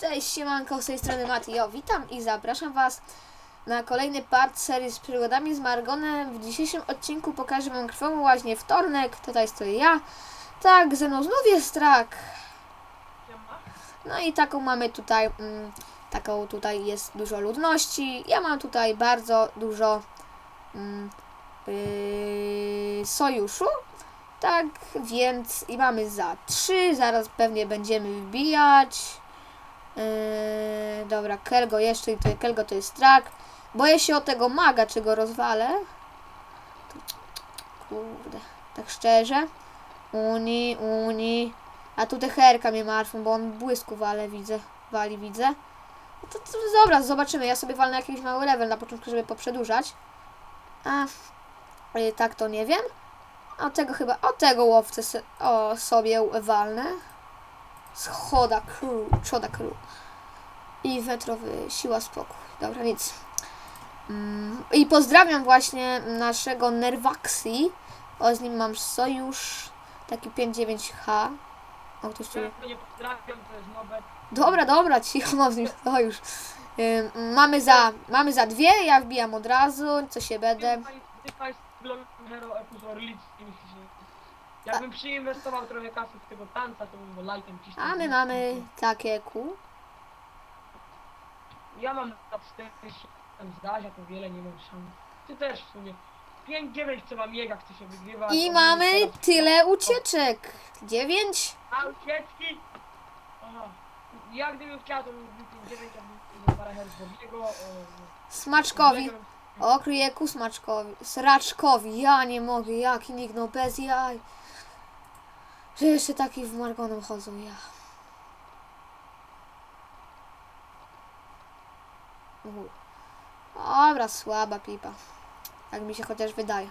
Cześć, siemanko, z tej strony Matio. Witam i zapraszam Was na kolejny part serii z przygodami z Margonem. W dzisiejszym odcinku pokażę Wam krwawą łaźnię wtornek. Tutaj stoję ja. Tak, ze mną znów jest trak. No i taką mamy tutaj, mm, taką tutaj jest dużo ludności. Ja mam tutaj bardzo dużo mm, yy, sojuszu. Tak, więc i mamy za trzy. Zaraz pewnie będziemy wbijać. Yy, dobra, Kelgo jeszcze i to Kelgo to jest trak. Boję się o tego maga, czy go rozwalę. Kurde, tak szczerze. Uni, uni. A tu techerka mnie martwą, bo on błysku wale, widzę. Wali, widzę. No to, to dobra, zobaczymy. Ja sobie walnę jakiś mały level na początku, żeby poprzedłużać. A yy, tak to nie wiem. A tego chyba, o tego łowcę se, o, sobie walnę. Schoda crew, Choda crew. I wetrowy siła spokój. Dobra, nic. Mm, I pozdrawiam właśnie naszego Nervaxi. O, z nim mam sojusz. Taki 5-9H. O, ktoś tu... Dobra, dobra, cicho, mam z nim sojusz. Ym, mamy za, mamy za dwie, ja wbijam od razu, co się będę. Jakbym przyinwestował trochę kasy w tego tanca, to bym go lajkiem cisnął. A my mamy takie ku. Ja mam na 4 tam zdarzia, to wiele nie mam szans. Ty też w sumie. 5-9 trzeba miega, chce się wygrywać. I a mamy tyle ucieczek. Dziewięć. A ucieczki! Aha. Ja gdybym chciał, to bym wbił 5-9, a bym parę herz Bobiego. Smaczkowi. O, kryjeku smaczkowi. Sraczkowi. Ja nie mogę. Jaki nikt, no bez jaj. Że jeszcze taki w Margonem chodzą, ja. Dobra, słaba pipa. Tak mi się chociaż wydaje.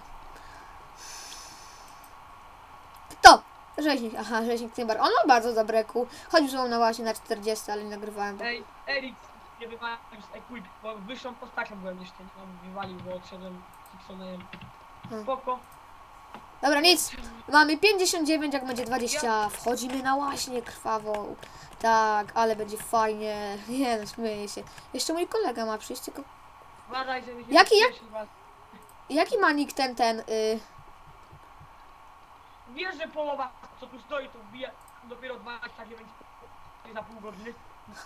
Kto? Rzeźnik. Aha, rzeźnik Tymbar. On ma bardzo dobre kół. Chodził ze mną na właśnie na 40, ale nie nagrywałem. Ej, Erik, nie wywalił z Equip, bo wyższą postacią byłem jeszcze, nie mam wywalił, bo odszedłem Kiksonem. Hmm. Spoko. Dobra, nic. Mamy 59, jak będzie 20. Wchodzimy na łaźnię krwawą. Tak, ale będzie fajnie. Nie no, śmieję się. Jeszcze mój kolega ma przyjść, tylko... Uważaj, żeby się Jaki- nie was. Jaki ma nick ten, ten, y... Wiesz, że połowa, co tu stoi, to wbije dopiero 29 za pół godziny.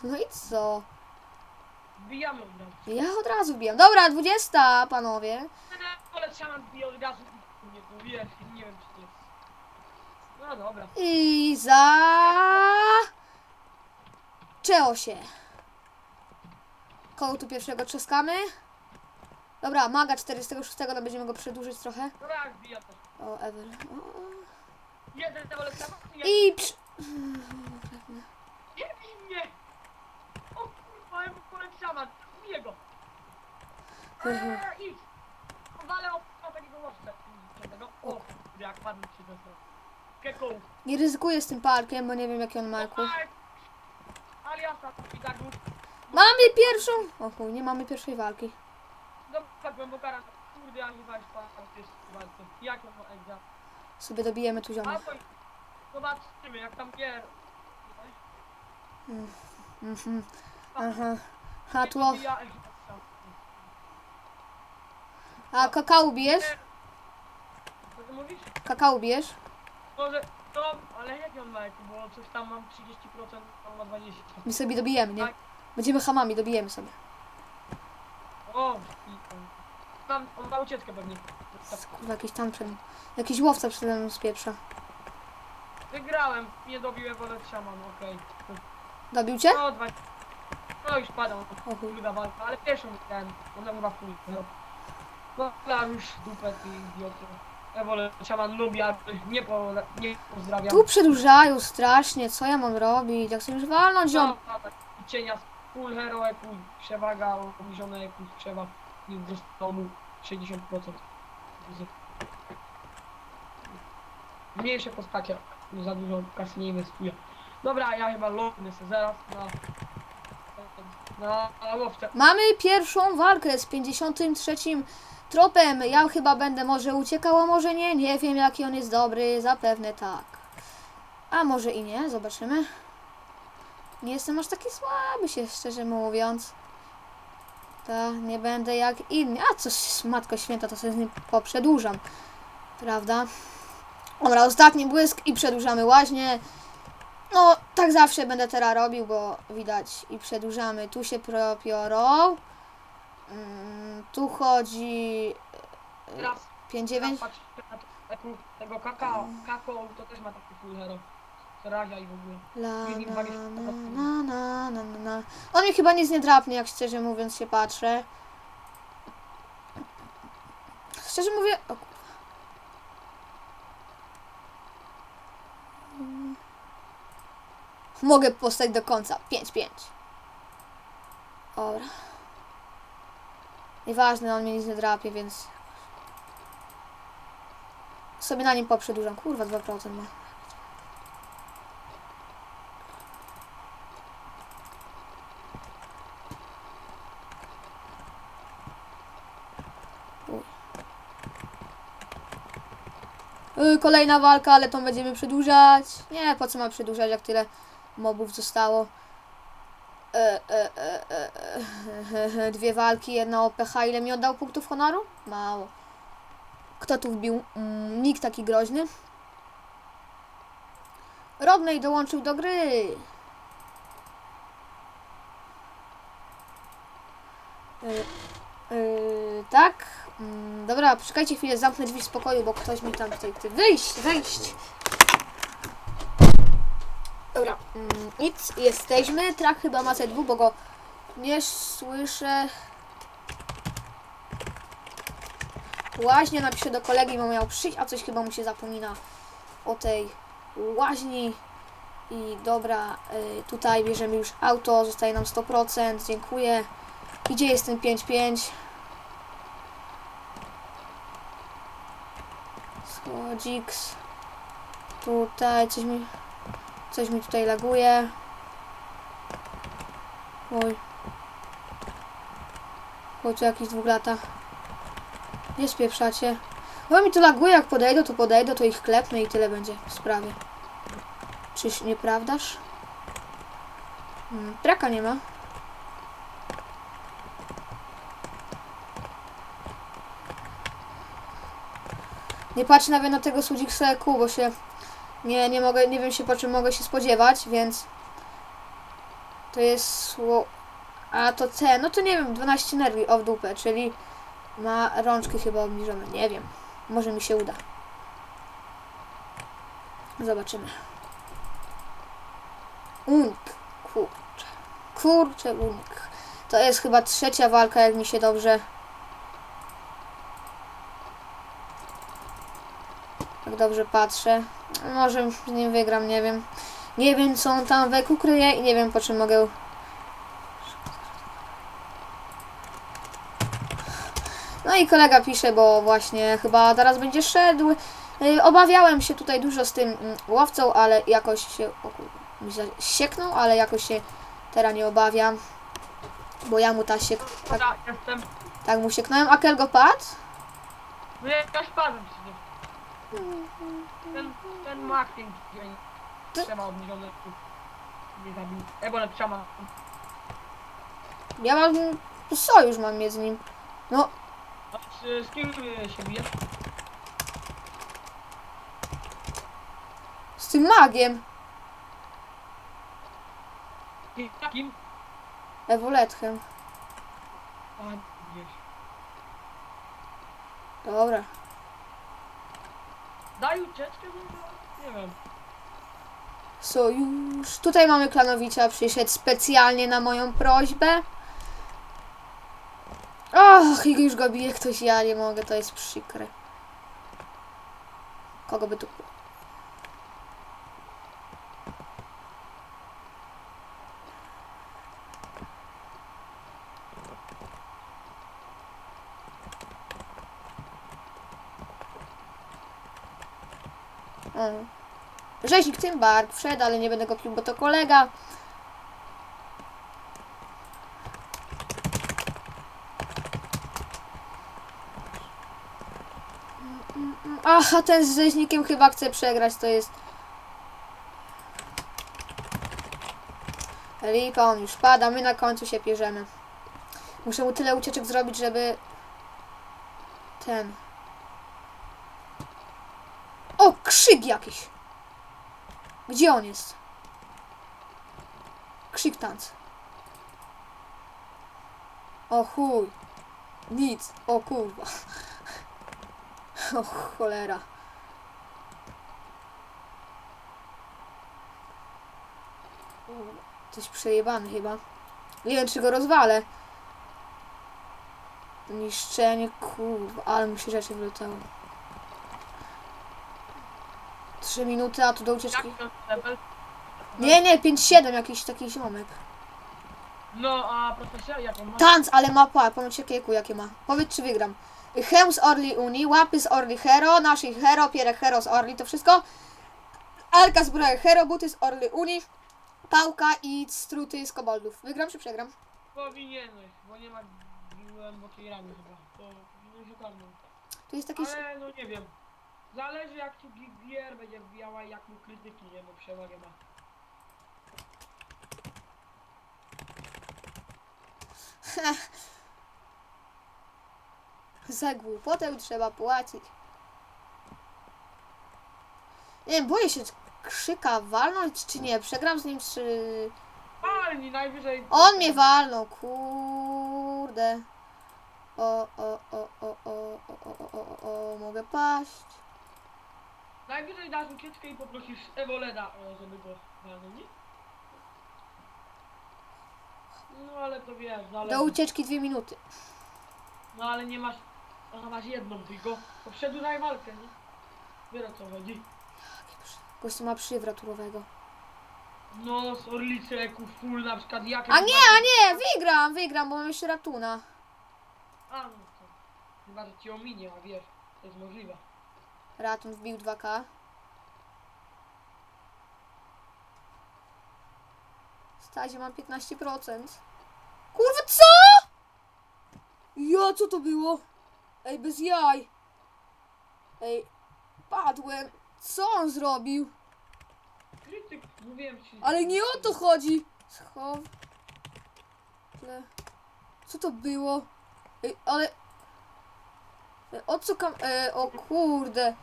No i co? Wbijamy od razu. Ja od razu wbijam. Dobra, 20, panowie. Ale szaman wbije od razu wiesz, nie wiem czy to jest. No dobra. I za... Czeo się. Koło tu pierwszego trzaskamy. Dobra, maga 46, no będziemy go przedłużyć trochę. Dobra, jak wbija to. O, Ever. O. Jeden lepszego, I przy... Nie bij mnie! O kurwa, ja polec szaman, wbiję go! Eee, idź! Walę o, o takiego łowcę. Tego. O, jak padł ci dostał. Keką. Nie ryzykuję z tym parkiem, bo nie wiem jaki on ma. Aliasa, i tak. Mamy pierwszą! O chuj, nie mamy pierwszej walki. Dobra, głęboka rana. Kurde, ja chyba już padł w pierwszej walce. Jak on ma egza? Sobie dobijemy tu ziomek. zobaczymy, jak tam gier. Mhm. Aha. O- Ja, A kakao bierz? Co ty mówisz? Kakao bierz? Może, to, ale jaki on ma bo coś tam mam 30%, tam ma 20%. My sobie dobijemy, nie? Będziemy hamami, dobijemy sobie. O, tam, on ma ucieczkę pewnie. Kurwa, jakiś tam przed... Jakiś łowca przede mną spieprza. Wygrałem, nie dobiłem wolę szaman, okej. Dobił cię? No, dwa... No już padał, O chuj. druga walka, ale pierwszą wygrałem, ona chyba w chuj, no. No, ale już dupę ty idioty. Ja wolę szaman lubi, ale nie, po, nie pozdrawiam. Tu przedłużają strasznie, co ja mam robić? Jak sobie już walnąć ziom... No, tak, i cienia full hero eku, przewaga, obniżone eku, przewa, nie zostało mu 60%. Mniejsze postacie, no za dużo kasy nie inwestuję. Dobra, ja chyba lotnę sobie zaraz na... Łowcę. Mamy pierwszą walkę z 53 tropem. Ja chyba będę może uciekał, a może nie. Nie wiem jaki on jest dobry, zapewne tak. A może i nie, zobaczymy. Nie jestem aż taki słaby się, szczerze mówiąc. Tak, nie będę jak inni. A coś, matko święta, to sobie z nim poprzedłużam. Prawda? Dobra, ostatni błysk i przedłużamy łaźnie. No, tak zawsze będę teraz robił, bo widać i przedłużamy. Tu się propiorą. Mm, tu chodzi Teraz 5-9. patrzę na to, tego- tego kakao, kakao to też ma taki full hero. Raja i w ogóle. La, na, 20 na, na, na, na, na. On mi chyba nic nie drapnie, jak szczerze mówiąc się patrzę. Szczerze mówię... O. Mogę postać do końca. 5-5. Dobra. Nieważne, on mnie nic nie drapie, więc... Sobie na nim poprzedłużam. Kurwa, 2% ma. Yy, Kolejna walka, ale tą będziemy przedłużać. Nie, po co ma przedłużać, jak tyle mobów zostało. E, e, e, e, e, Dwie walki, jedna OPH. Ile mi oddał punktów honoru? Mało. Kto tu wbił? Mm, nikt taki groźny. Rodney dołączył do gry. Yy, yy, tak. Mm, dobra, poczekajcie chwilę, zamknę drzwi z pokoju, bo ktoś mi tam tutaj chce wyjść, wejść. Dobra, mm, nic, jesteśmy. Trak chyba ma Z2, bo go nie słyszę. Łaźnia napiszę do kolegi, bo miał przyjść, a coś chyba mu się zapomina o tej łaźni. I dobra, y, tutaj bierzemy już auto, zostaje nam 100%, dziękuję. Gdzie jest ten 5-5? Schodziks. Tutaj coś mi, coś mi tutaj laguje. Oj. Oj, tu jakiś dwóch lata. Nie spieprzacie. Bo mi to laguje, jak podejdą, to podejdą, to ich klepnę i tyle będzie w sprawie. Czyż nieprawdaż? Hmm, traka nie ma. Nie patrzę nawet na tego Sudziksa EQ, bo się nie, nie mogę, nie wiem się po czym mogę się spodziewać, więc to jest. A to C, no to nie wiem, 12 nerwi o w dupę, czyli ma rączki chyba obniżone, nie wiem. Może mi się uda. Zobaczymy. Unik. Kurczę. Kurczę, unik. To jest chyba trzecia walka, jak mi się dobrze... Jak dobrze patrzę. Może z nim wygram, nie wiem. Nie wiem, co on tam weku kryje i nie wiem, po czym mogę... No i kolega pisze, bo właśnie chyba teraz będzie szedł. Yy, Obawiałem się tutaj dużo z tym mm, łowcą, ale jakoś się... O sieknął, ale jakoś się teraz nie obawiam. Bo ja mu ta siek... Tak, tak mu sieknąłem. A Kel go padł? No ja też padłem przecież. Ten, ten mak ten dzień. Ty- Trzeba obniżone. Nie zabił. Ebola trzeba. Ja mam... Sojusz mam mieć z nim. No, A z, z kim y, się bije? z tym magiem. Z Jakim? Ewoletchem. A, gdzieś. Dobra. Daj ucieczkę, bo nie wiem. Sojusz. Tutaj mamy Klanowicza, przyszedł specjalnie na moją prośbę. Och, i już go bije ktoś, ja nie mogę, to jest przykre. Kogo by tu... Rzeźnik Tymbark wszedł, ale nie będę go pił, bo to kolega. Aha, ten z rzeźnikiem chyba chce przegrać, to jest... Lipa, on już pada, my na końcu się pierzemy. Muszę mu tyle ucieczek zrobić, żeby... Ten... O, krzyk jakiś. Gdzie on jest? Krzyk tanc. O chuj. Nic. O kurwa. O cholera. Coś przejebany chyba. Nie wiem, czy go rozwalę. Niszczenie, kurwa, ale mi się rzeczy. 3 minuty, a tu do ucieczki. Nie, nie, 5-7 jakiś taki ziomek. No, a profesja jaką ma? Tanc, ale mapa, ponoć się kieku jakie ma. Powiedz czy wygram. Hełm z Orli Uni, łapy z Orli Hero, naszych Hero, pierek Hero z Orli, to wszystko. Alka zbroja Hero, buty z Orli Uni, pałka i struty z koboldów. Wygram czy przegram? Powinieneś, bo nie ma głębokiej ramy chyba. To no, powinieneś jest taki... Ale no nie wiem. Zależy jak tu gier będzie wbijała i jak mu krytyki nie, bo przewagę ma. Za głupotę trzeba płacić. Nie wiem, boję się krzyka walnąć czy nie. Przegram z nim czy... Ale nie najwyżej... On mnie walnął, kurde. O, o, o, o, o, o, o, o, o, o, o, mogę paść. Najwyżej dasz ucieczkę i poprosisz Evoleda, o, żeby go walnął, nie? No ale to wiesz, zależy. Do ucieczki dwie minuty. No ale nie masz... Aha, masz jedną tylko. To przedłużaj walkę, nie? Wiesz o co chodzi. Gościu ma przywrot urowego. No, z Orliceku, full na przykład jak... A nie, a nie, wygram, wygram, bo mam jeszcze ratuna. A no to... Chyba, że ci ominie, a wiesz, to jest możliwe. Ratun wbił 2K. Stazie mam 15%. Kurwa, co? Ja, co to było? Ej, bez jaj. Ej, padłem. Co on zrobił? Krytyk, mówiłem ci. Ale nie o to chodzi. Schow. Tle. Co to było? Ej, ale... Ej, O co kam... Ej, o kurde.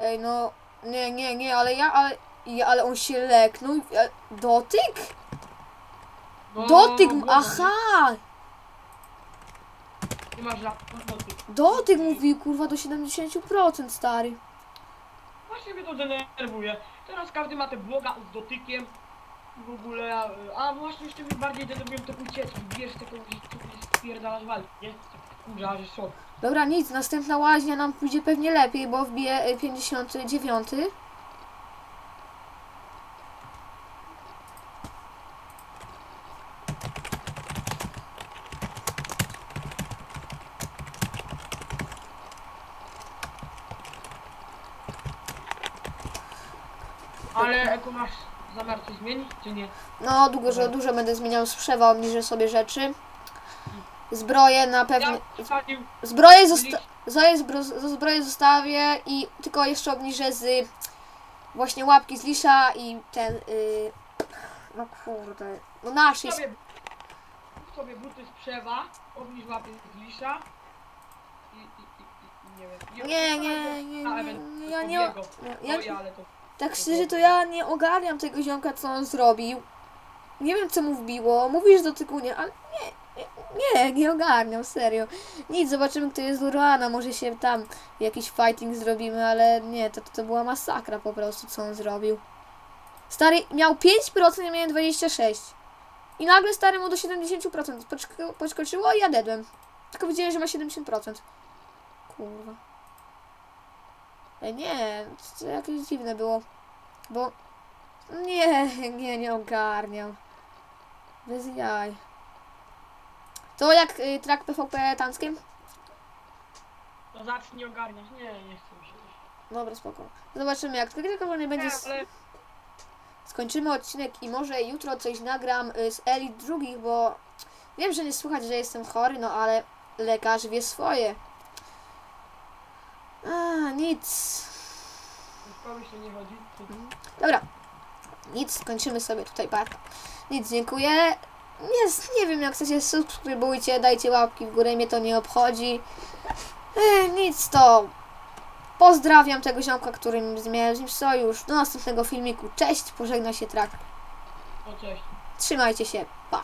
Ej, no... Nie, nie, nie, ale ja, ale... Ja, ale on się leknął. i- e, Dotyk? No, Dotyk, no, aha! Nie masz żadnych dotyk. Dotyk mówił, kurwa, do 70%, stary. Właśnie mnie to denerwuje. Teraz każdy ma te błoga z dotykiem. W ogóle, a, a właśnie jeszcze mi bardziej denerwują te ucieczki. Te kogoś, kogoś spierdalasz walki, nie? Dobra, nic, następna łaźnia nam pójdzie pewnie lepiej, bo wbije e, 59. Ale Eko masz zamiar coś zmienić, czy nie? No, długo, że dużo będę zmieniał sprzęwa, obniżę sobie rzeczy. Zbroje na pewno. Zbroje, zosta... zbroje, zbro... zbroje zostawię i tylko jeszcze obniżę z właśnie łapki z lisza i ten. y, No kurde. No nasz jest. sobie, sobie buty z przewa, obniż łapy z lisza i, i, i, i nie wiem. Nie, nie, nie, nie, ja nie. Ja, ale to tak szczerze to ja nie ogarniam tego ziomka, co on zrobił. Nie wiem, co mu wbiło. Mówisz do tykunia, ale nie, nie, nie ogarniam, serio. Nic, zobaczymy, kto jest Urana. Może się tam jakiś fighting zrobimy, ale nie, to, to była masakra po prostu, co on zrobił. Stary miał 5%, ja miałem 26%. I nagle stary mu do 70% Poczko- podskoczyło i ja dedłem. Tylko widziałem, że ma 70%. Kurwa. Ej, nie, to jakieś dziwne było. Bo... Nie, nie, nie ogarniam. Bez jaj. To jak y, track PvP tanckiem? to zacznij ogarniać. Nie, nie chcę mi się. Dobra, spoko. Zobaczymy jak tylko tylko nie będzie... Nie, s- ale Skończymy odcinek i może jutro coś nagram y, z Elit drugich, bo wiem, że nie słychać, że jestem chory, no ale lekarz wie swoje. A, nic. do szkoły się nie chodzi. to- Dobra. Nic, skończymy sobie tutaj parka. Nic, dziękuję. Nie, nie wiem, jak chcecie, subskrybujcie, dajcie łapki w górę, mnie to nie obchodzi. E, nic to. Pozdrawiam tego ziomka, którym miałem z nim sojusz. Do następnego filmiku. Cześć, pożegna się trak. O cześć. Trzymajcie się, pa.